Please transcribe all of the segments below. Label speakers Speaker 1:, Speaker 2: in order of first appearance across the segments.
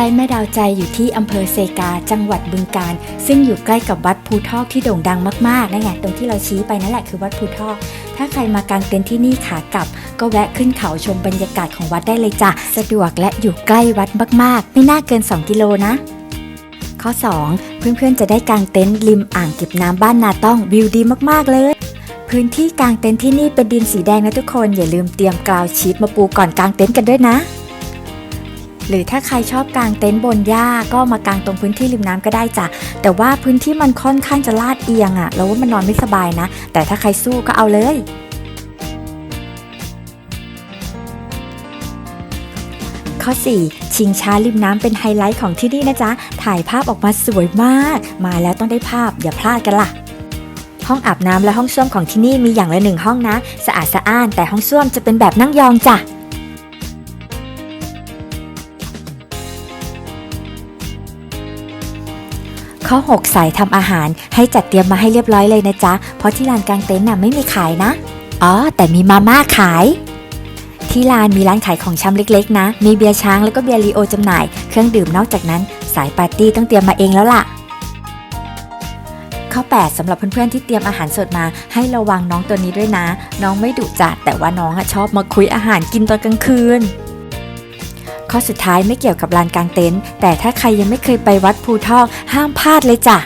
Speaker 1: ไร่แม่ดาวใจอยู่ที่อำเภอเซกาจังหวัดบึงกาฬซึ่งอยู่ใกล้กับวัดภูทอกที่โด่งดังมากๆนั่นไงตรงที่เราชี้ไปนั่นแหละคือวัดภูทอก ถ้าใครมากางเต็นท์ที่นี่ขากลับ ก็แวะขึ้นเขาชมบรรยากาศของวัดได้เลยจ้ะสะดวกและอยู่ใกล้วัดมากๆ ไม่น่าเกิน 2 กิโลนะข้อ 2 เพื่อนๆ จะได้กางเต็นท์ริมอ่างเก็บน้ำบ้านนาต้องวิวดีมากๆเลย พื้นที่กางเต็นท์ที่นี่เป็นดินสีแดงนะทุกคน อย่าลืมเตรียมกราวชีตมาปูก่อนกางเต็นท์กันด้วยนะ หรือถ้าใครชอบกางเต็นท์บนหญ้าก็มากางตรงพื้นที่ริมน้ำก็ได้จ้ะแต่ว่าพื้นที่มันค่อนข้างจะลาดเอียงอะเราว่ามันนอนไม่สบายนะ แต่ถ้าใครสู้ก็เอาเลยข้อ 4 ชิงช้าริมน้ำเป็นไฮไลท์ของที่นี่นะจ๊ะ ถ่ายภาพออกมาสวยมาก มาแล้วต้องได้ภาพอย่าพลาดกันล่ะ ห้องอาบน้ำและห้องส้วมของที่นี่มีอย่างละหนึ่งห้องนะ สะอาดสะอ้านแต่ห้องส้วมจะเป็นแบบนั่งยองจ้ะ ข้อ6สายทำอาหารให้จัดเตรียมมาให้เรียบร้อยเลยนะจ๊ะ เพราะที่ลานกลางเต็นท์น่ะไม่มีขายนะ อ๋อ แต่มีมาม่าขาย ที่ลานมีร้านขายของชำเล็กๆ นะ มีเบียร์ช้างแล้วก็เบียร์ลีโอจำหน่าย เครื่องดื่มนอกจากนั้น สายปาร์ตี้ต้องเตรียมมาเองแล้วล่ะข้อ8สำหรับเพื่อนๆที่เตรียมอาหารสดมา ให้ระวังน้องตัวนี้ด้วยนะ น้องไม่ดุจัดแต่ว่าน้องชอบมาคุยอาหารกินตอนกลางคืน ข้อสุดท้ายไม่เกี่ยวกับลานกลางเต็นท์แต่ถ้าใครยังไม่เคยไปวัดภูทอกห้ามพลาดเลยจ้ะ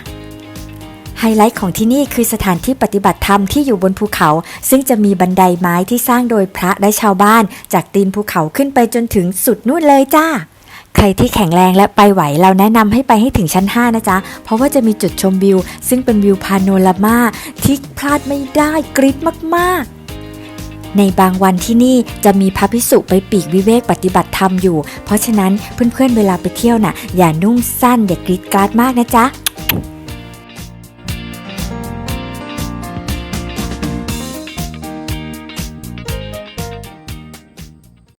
Speaker 1: ไฮไลท์ของที่นี่คือสถานที่ปฏิบัติธรรมที่อยู่บนภูเขา ซึ่งจะมีบันไดไม้ที่สร้างโดยพระและชาวบ้าน จากตีนภูเขาขึ้นไปจนถึงสุดนู่นเลยจ้า ใครที่แข็งแรงและไปไหวเราแนะนำให้ไปให้ถึงชั้น 5 นะจ๊ะ เพราะว่าจะมีจุดชมวิว ซึ่งเป็นวิวพาโนรามาที่พลาดไม่ได้กริ๊ดมากๆ ในบางวันที่นี่จะมีพระภิกษุไปปีกวิเวกปฏิบัติธรรมอยู่ เพราะฉะนั้นเพื่อนๆเวลาไปเที่ยวน่ะ อย่านุ่งสั้นอย่ากรีดกราดมากนะจ๊ะ